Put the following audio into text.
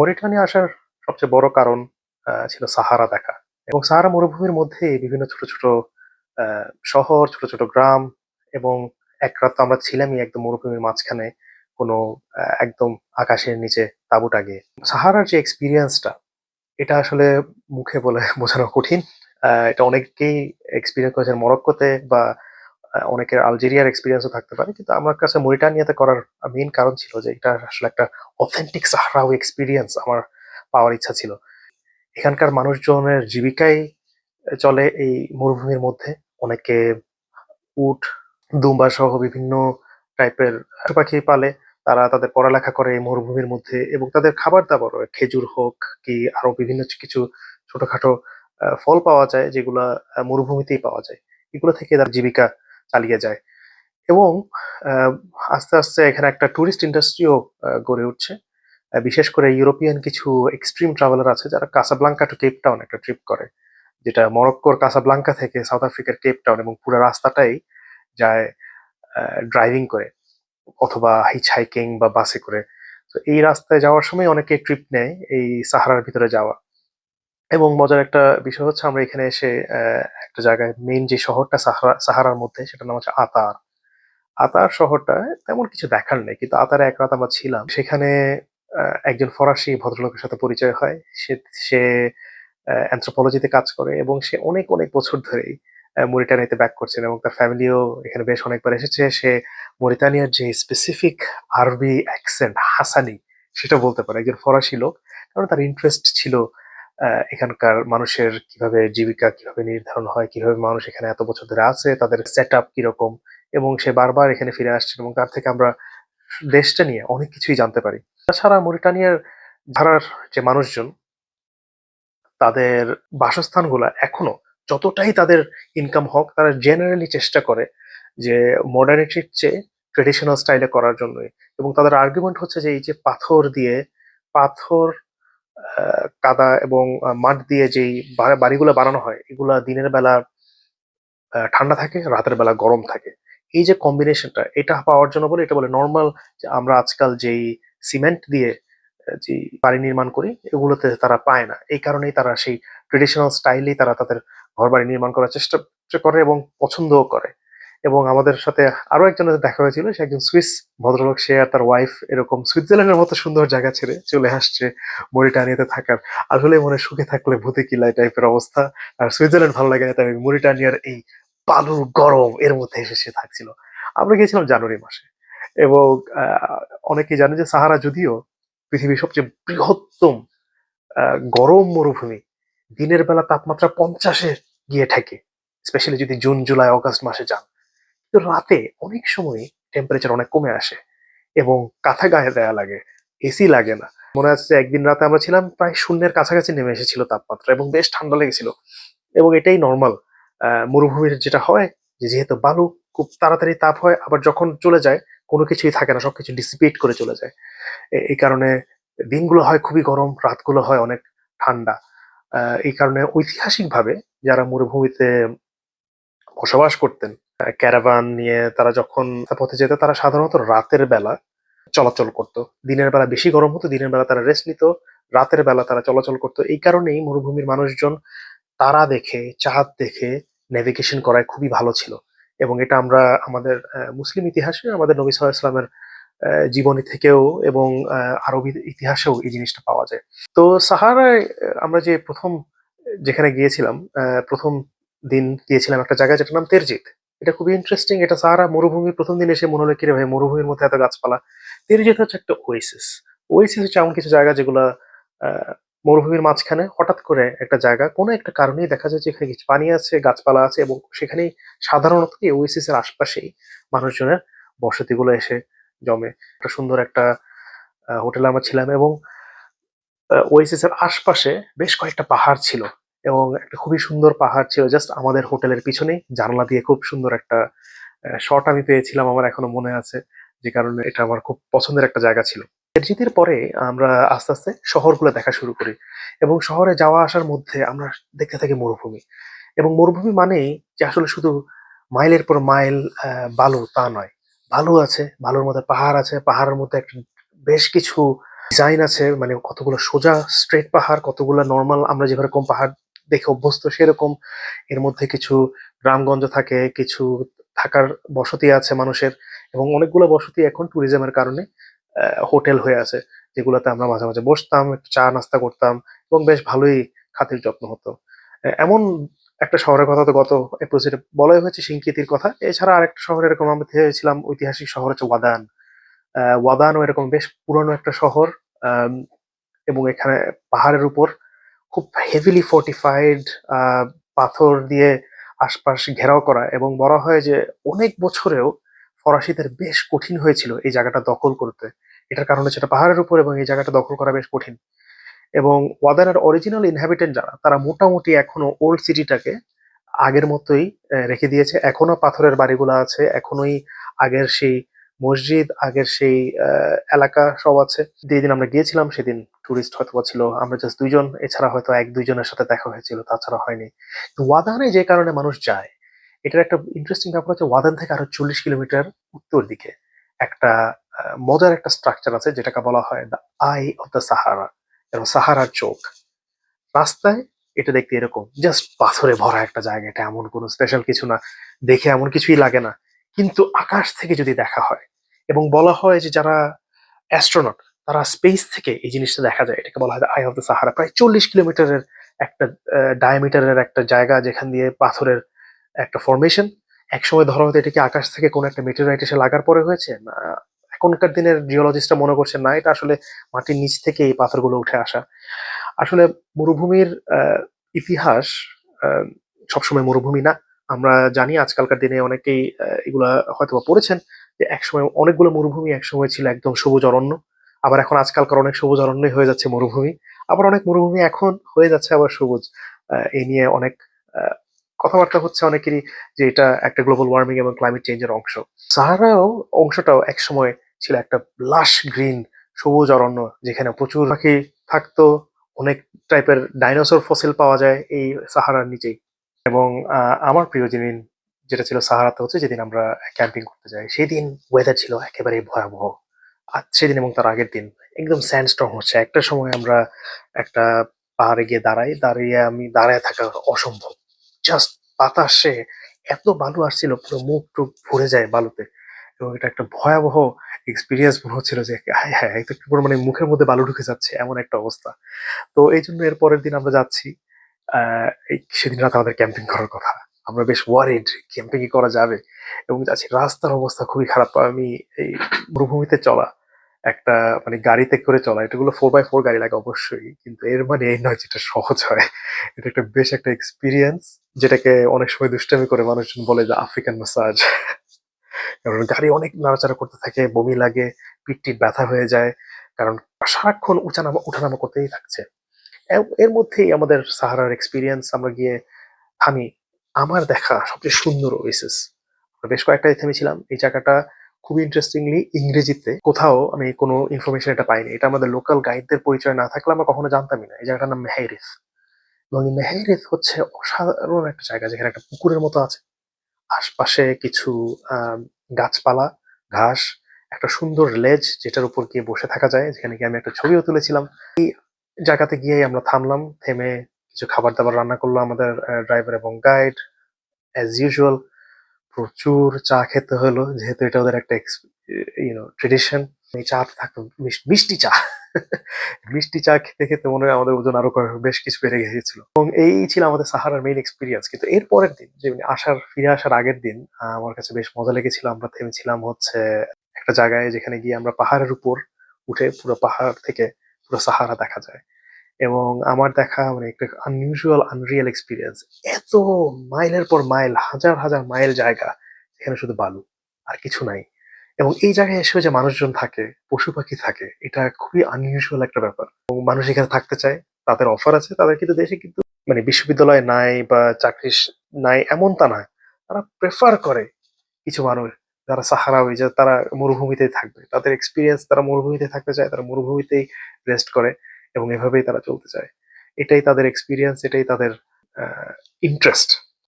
মরিটানিয়া আসার সবচেয়ে বড় কারণ ছিল সাহারা দেখা। এবং সাহারা মরুভূমির মধ্যে বিভিন্ন ছোট ছোট শহর, ছোট ছোট গ্রাম এবং এক রাত তো আমরা ছিলামই একদম মরুভূমির মাঝখানে কোনো একদম আকাশের নিচে তাঁবু টাঙিয়ে সাহারার যে এক্সপিরিয়েন্সটা এটা আসলে মুখে বলে বোঝানো কঠিন। এটা অনেকেই এক্সপিরিয়েন্স করেছেন মরক্কোতে বা অনেকের আলজেরিয়ার এক্সপিরিয়েন্সও থাকতে পারে, কিন্তু আমার কাছে মরিটানিয়াতে করার মেইন কারণ ছিল যে এটা আসলে একটা অথেন্টিক সাহরাও এক্সপিরিয়েন্স আমার পাওয়ার ইচ্ছা ছিল। এখানকার মানুষজনের জীবিকাই চলে এই মরুভূমির মধ্যে। অনেকে উট, দুম্বা সহ বিভিন্ন টাইপের পাখি পালে, তারা তাদের পড়ালেখা করে এই মরুভূমির মধ্যে এবং তাদের খাবার দাবার খেজুর হোক কি আরও বিভিন্ন কিছু ছোটখাটো ফল পাওয়া যায় যেগুলা মরুভূমিতেই পাওয়া যায়। এগুলো থেকে তার জীবিকা চালিয়ে যায়। এবং আস্তে আস্তে এখানে একটা টুরিস্ট ইন্ডাস্ট্রিও গড়ে উঠছে। বিশেষ করে ইউরোপিয়ান কিছু এক্সট্রিম ট্রাভেলার আছে যারা কাসাব্লাঙ্কা টু কেপ টাউন একটা ট্রিপ করে। যেটা মরক্কোর কাসাব্লাঙ্কা থেকে সাউথ আফ্রিকার কেপ টাউন এবং পুরো রাস্তাটাই যায় ড্রাইভিং করে অথবা হিচ হাইকিং বা বাসে করে। তো এই রাস্তায় যাওয়ার সময় অনেকে ট্রিপ নেয় এই সাহারার ভিতরে যাওয়া। এবং মজার একটা বিষয় হচ্ছে আমরা এখানে এসে একটা জায়গায় মেন যে শহরটা সাহারা, সাহারার মধ্যে সেটার নাম হচ্ছে আতার। আতার শহরটা তেমন কিছু দেখার নেই, কিন্তু আতারে এক রাত আমরা ছিলাম। সেখানে একজন ফরাসি ভদ্রলোকের সাথে পরিচয় হয়। সে সে অ্যানথ্রোপোলজিতে কাজ করে এবং সে অনেক অনেক বছর ধরেই মরিটানিয়াতে ব্যাক করছেন এবং তার ফ্যামিলিও এখানে বেশ অনেকবার এসেছে। সে মরিতানিয়ার যে স্পেসিফিক আরবি অ্যাকসেন্ট হাসানি, সেটা বলতে পারে। একজন ফরাসি লোক। কারণ তার ইন্টারেস্ট ছিল এখানকার মানুষের কীভাবে জীবিকা কীভাবে নির্ধারণ হয়, কীভাবে মানুষ এখানে এত বছর ধরে আছে, তাদের সেট আপ কীরকম, এবং সে বারবার এখানে ফিরে আসছেন এবং তার থেকে আমরা দেশটা নিয়ে অনেক কিছুই জানতে পারি। তাছাড়া মরিটানিয়ার ধারার যে মানুষজন, তাদের বাসস্থানগুলা এখনও যতটাই তাদের ইনকাম হোক, তারা জেনারেলি চেষ্টা করে যে মডার্নিটির চেয়ে ট্রেডিশনাল স্টাইলে করার জন্যই, এবং তাদের আর্গুমেন্ট হচ্ছে যে এই যে পাথর দিয়ে, পাথর কাদা এবং মাঠ দিয়ে যেই বাড়িগুলো বানানো হয়, এগুলা দিনের বেলা ঠান্ডা থাকে, রাতের বেলা গরম থাকে। এই যে কম্বিনেশনটা এটা পাওয়ার জন্য বলে এটা বলে নর্মাল যে আমরা আজকাল যেই সিমেন্ট দিয়ে যে বাড়ি নির্মাণ করি, এগুলোতে তারা পায় না। এই কারণেই তারা সেই ট্রেডিশনাল স্টাইলেই তারা তাদের ঘর বাড়ি নির্মাণ করার চেষ্টা করে এবং পছন্দও করে। এবং আমাদের সাথে আরও একজনের দেখা হয়েছিল। সে একজন সুইস ভদ্রলোক, সে আর তার ওয়াইফ এরকম সুইজারল্যান্ডের মতো সুন্দর জায়গা ছেড়ে চলে আসছে মরিটানিয়াতে থাকার। আসলে মনে সুখে থাকলে ভূতে কিলাই টাইপের অবস্থা। আর সুইজারল্যান্ড ভালো লাগে না, তাই মরিটানিয়ার এই বালু গরম এর মধ্যে এসে সে থাকছিল। আমরা গিয়েছিলাম জানুয়ারি মাসে। এবং অনেকেই জানে যে সাহারা যদিও পৃথিবীর সবচেয়ে বৃহত্তম গরম মরুভূমি, দিনের বেলা তাপমাত্রা পঞ্চাশে গিয়ে ঠেকে। স্পেশালি যদি জুন, জুলাই, অগস্ট মাসে যান। কিন্তু রাতে অনেক সময় টেম্পারেচার অনেক কমে আসে এবং কাঁথা গায়ে দেয়া লাগে এসি লাগে না। মনে আছে একদিন রাতে আমরা ছিলাম প্রায় শূন্যের কাছাকাছি নেমে এসেছিল তাপমাত্রা এবং বেশ ঠান্ডা লেগেছিল এবং এটাই নর্মাল মরুভূমির যেটা হয়, যে যেহেতু বালু, খুব তাড়াতাড়ি তাপ হয়, আবার যখন চলে যায়, কোনো কিছুই থাকে না, সবকিছু ডিসিপেট করে চলে যায়। এই কারণে দিনগুলো হয় খুবই গরম, রাতগুলো হয় অনেক ঠান্ডা। এই কারণে ঐতিহাসিকভাবে যারা মরুভূমিতে বসবাস করতেন ক্যারাভান নিয়ে তারা যখন পথে যেত, তারা সাধারণত রাতের বেলা চলাচল করত। দিনের বেলা বেশি গরম হতো, দিনের বেলা তারা রেস্ট নিত, রাতের বেলা তারা চলাচল করত। এই কারণেই মরুভূমির মানুষজন তারা দেখে, চাঁদ দেখে নেভিগেশন করায় খুবই ভালো ছিল। এবং এটা আমরা আমাদের মুসলিম ইতিহাসে, আমাদের নবী সাল্লাহ ইসলামের জীবনী থেকেও এবং আরবি ইতিহাসেও এই জিনিসটা পাওয়া যায়। তো সাহারায় আমরা যে প্রথম, যেখানে গিয়েছিলাম প্রথম দিন গিয়েছিলাম একটা জায়গায় যেটার নাম তেরজিত এটা খুবই ইন্টারেস্টিং এটা সারা মরুভূমি প্রথম দিন এসে মনে হলো, কিরে ভাই, মরুভূমির মধ্যে এত গাছপালা? তেরজিত হচ্ছে একটা ওয়েসিস ওয়েসিস হচ্ছে এমন কিছু জায়গা যেগুলা মরুভূমির মাঝখানে হঠাৎ করে একটা জায়গা, কোনো একটা কারণেই দেখা যায় যে এখানে কিছু পানি আছে, গাছপালা আছে এবং সেখানেই সাধারণত এই ওয়েসিস এর আশপাশেই মানুষজনের বসতিগুলো এসে জমে। একটা সুন্দর একটা হোটেলে আমরা ছিলাম এবং ওয়েসিস এর আশপাশে বেশ কয়েকটা পাহাড় ছিল। এবং একটা খুবই সুন্দর পাহাড় ছিল জাস্ট আমাদের হোটেলের পিছনেই। জানলা দিয়ে খুব সুন্দর একটা শট আমি পেয়েছিলাম আমার এখনও মনে আছে, যে কারণে এটা আমার খুব পছন্দের একটা জায়গা ছিল। জিতের পরে আমরা আস্তে আস্তে শহরগুলো দেখা শুরু করি এবং শহরে যাওয়া আসার মধ্যে আমরা দেখতে থাকি মরুভূমি। এবং মরুভূমি মানেই যে আসলে শুধু মাইলের পর মাইল বালু তা নয়। বালু আছে, বালুর মধ্যে পাহাড় আছে, পাহাড়ের মধ্যে একটা বেশ কিছু ডিজাইন আছে মানে কতগুলো সোজা স্ট্রেট পাহাড়, কতগুলো নর্মাল আমরা যেভাবে কম পাহাড় দেখে অভ্যস্ত। সেরকম এর মধ্যে কিছু গ্রামগঞ্জ থাকে, কিছু থাকার বসতি আছে মানুষের এবং অনেকগুলো বসতি এখন ট্যুরিজমের কারণে হোটেল হয়ে আছে, যেগুলোতে আমরা মাঝে মাঝে বসতাম চা নাস্তা করতাম এবং বেশ ভালোই খাতির যত্ন হতো। এমন একটা শহরের কথা তো গত এপিসোডে বলাই হয়েছে সিংকিতির কথা। এছাড়া আরেকটা শহর এরকম আমরা ছিলাম ঐতিহাসিক শহর হচ্ছে ওয়াদান। ওয়াদানও এরকম বেশ পুরনো একটা শহর এবং এখানে পাহাড়ের উপর খুব হেভিলি ফোর্টিফাইড পাথর দিয়ে আশপাশ ঘেরাও করা এবং বলা হয় যে অনেক বছরেও ফরাসিদের বেশ কঠিন হয়েছিল এই জায়গাটা দখল করতে। এটার কারণ হচ্ছে এটা পাহাড়ের উপর এবং এই জায়গাটা দখল করা বেশ কঠিন। এবং ওয়াদানের অরিজিনাল ইনহ্যাবিটেন্ট যারা, তারা মোটামুটি এখনও ওল্ড সিটিটাকে আগের মতোই রেখে দিয়েছে। এখনও পাথরের বাড়িগুলো আছে, এখনোই আগের সেই মসজিদ, আগের সেই এলাকা সব আছে। যেদিন আমরা গিয়েছিলাম সেদিন টুরিস্ট হয়তো ছিল, আমরা জাস্ট দুইজন, এছাড়া হয়তো এক দুইজনের সাথে দেখা হয়েছিল, তাছাড়া হয়নি। ওয়াদানে যে কারণে মানুষ যায়, এটার একটা ইন্টারেস্টিং ব্যাপার হচ্ছে ওয়াদান থেকে আরও চল্লিশ কিলোমিটার উত্তর দিকে একটা মজার একটা স্ট্রাকচার আছে, যেটাকে বলা হয় the eye of the Sahara এবং সাহারার চোখ রাস্তায় এটা দেখতে এরকম জাস্ট পাথরে ভরা একটা জায়গা, এটা এমন কোনো স্পেশাল কিছু না, দেখে এমন কিছুই লাগে না। কিন্তু আকাশ থেকে যদি দেখা হয়, এবং বলা হয় যে যারা অ্যাস্ট্রোনট তারা স্পেস থেকে এই জিনিসটা দেখা যায়। এটাকে বলা হয় আই অফ দ্য সাহারা প্রায় চল্লিশ কিলোমিটারের একটা ডায়ামিটারের একটা জায়গা যেখান দিয়ে পাথরের একটা ফরমেশন একসময় ধরা হতো এটাকে আকাশ থেকে কোনো একটা মেটেরাইট এসে লাগার পরে হয়েছে। না, এখনকার দিনের জিওলজিস্টরা মনে করছেন না, এটা আসলে মাটির নিচ থেকে এই পাথরগুলো উঠে আসা। আসলে মরুভূমির ইতিহাস সবসময় মরুভূমি না। আমরা জানি আজকালকার দিনে অনেকেই এগুলা হয়তো পড়েছেন যে একসময় অনেকগুলো মরুভূমি একসময় ছিল একদম সবুজ অরণ্য। আবার এখন আজকালকার অনেক সবুজ অরণ্যই হয়ে যাচ্ছে মরুভূমি। আবার অনেক মরুভূমি এখন হয়ে যাচ্ছে আবার সবুজ। এই নিয়ে অনেক কথাবার্তা হচ্ছে অনেকেরই যে এটা একটা গ্লোবাল ওয়ার্মিং এবং ক্লাইমেট চেঞ্জের অংশ। সাহারাও অংশটাও একসময় ছিল একটা লাশ গ্রিন সবুজ অরণ্য যেখানে প্রচুর পাখি থাকতো, অনেক টাইপের ডাইনোসর ফসিল পাওয়া যায় এই সাহারার নিচেই। এবং আমার প্রিয় জিনিস যেটা ছিল সাহারাতে হচ্ছে যেদিন আমরা ক্যাম্পিং করতে যাই, সেদিন ওয়েদার ছিল একেবারে ভয়াবহ। সেদিন এবং তার আগের দিন একদম স্যান্ডস্টর্ম হচ্ছে। একটা সময় আমরা একটা পাহাড়ে গিয়ে দাঁড়াই, দাঁড়িয়ে আমি দাঁড়ায় থাকা অসম্ভব। জাস্ট বাতাসে এত বালু আসছিল, পুরো মুখ টুক ভরে যায় বালুতে। এবং এটা একটা ভয়াবহ এক্সপিরিয়েন্স মনে হচ্ছিল যে হ্যাঁ হ্যাঁ পুরো মানে মুখের মধ্যে বালু ঢুকে যাচ্ছে, এমন একটা অবস্থা। তো এই জন্য এর পরের দিন আমরা যাচ্ছি সেদিন রাতে আমাদের ক্যাম্পিং করার কথা। আমরা বেশ ওয়ারিড ক্যাম্পিং করা যাবে। এবং যাচ্ছি, রাস্তার অবস্থা খুবই খারাপ। আমি এই মরুভূমিতে চলা একটা মানে গাড়িতে করে চলা, এটাগুলো ফোর বাই ফোর গাড়ি লাগে অবশ্যই, কিন্তু এর মানে এই নয় যেটা সহজ হয়। এটা একটা বেশ একটা এক্সপিরিয়েন্স যেটাকে অনেক সময় দুষ্টামি করে মানুষজন বলে যে আফ্রিকান মাসাজ কারণ গাড়ি অনেক নাড়াচাড়া করতে থাকে, বমি লাগে, পিঠ টিট ব্যথা হয়ে যায়, কারণ সারাক্ষণ উঠানামা উঠানামা করতেই থাকছে এর- এর মধ্যেই আমাদের সাহারার এক্সপিরিয়েন্স আমরা গিয়ে থামি। আমার দেখা সবচেয়ে সুন্দর ওয়েসিস বেশ কয়েকটা থেমেছিলাম। এই জায়গাটা খুবই ইন্টারেস্টিংলি ইংরেজিতে কোথাও আমি কোনো ইনফরমেশন এটা পাইনি। এটা আমাদের লোকাল গাইডদের পরিচয় না থাকলে আমরা কখনো জানতামই না। এই জায়গাটার নাম মেহেরিস। এবং এই মেহেরিস হচ্ছে অসাধারণ একটা জায়গা যেখানে একটা পুকুরের মতো আছে। আশপাশে কিছু গাছপালা, ঘাস, একটা সুন্দর লেজ যেটার উপর গিয়ে বসে থাকা যায়, যেখানে গিয়ে আমি একটা ছবিও তুলেছিলাম। এই জায়গাতে গিয়ে আমরা থামলাম, থেমে কিছু খাবার দাবার রান্না করল আমাদের ড্রাইভার এবং গাইড অ্যাজ ইউজুয়াল প্রচুর চা খেতে হলো, যেহেতু এটা ওদের একটা ইউনো ট্রেডিশন এই চা থাকতো মিষ্টি চা। মিষ্টি চা খেতে খেতে মনে হয় আমাদের ওজন আরও বেশ কিছু বেড়ে গিয়েছিল। এবং এই ছিল আমাদের সাহারার মেইন এক্সপিরিয়েন্স কিন্তু এর পরের দিন, যে মানে আসার, ফিরে আসার আগের দিন আমার কাছে বেশ মজা লেগেছিল। আমরা থেমেছিলাম হচ্ছে একটা জায়গায় যেখানে গিয়ে আমরা পাহাড়ের উপর উঠে পুরো পাহাড় থেকে পুরো সাহারা দেখা যায়। এবং আমার দেখা মানে একটা আনইউজুয়াল আনরিয়েল এক্সপিরিয়েন্স এত মাইলের পর মাইল, হাজার হাজার মাইল জায়গা এখানে শুধু বালু, আর কিছু নাই। এবং এই জায়গায় এসেও যে মানুষজন থাকে, পশু পাখি থাকে, এটা খুবই আনইউজুয়াল একটা ব্যাপার। এবং মানুষ এখানে থাকতে চায়, তাদের অফার আছে, তাদের কিন্তু দেশে কিন্তু মানে বিশ্ববিদ্যালয় নাই বা চাকরি নাই এমন তা নয়। তারা প্রেফার করে কিছু মানুষ, যারা সাহারা ওই যে তারা মরুভূমিতেই থাকবে। তাদের এক্সপিরিয়েন্স তারা মরুভূমিতে থাকতে চায়, তারা মরুভূমিতেই রেস্ট করে। এবং এভাবেই তারা চলতে চায়। এটাই তাদের এক্সপিরিয়েন্স এটাই তাদের ইন্টারেস্ট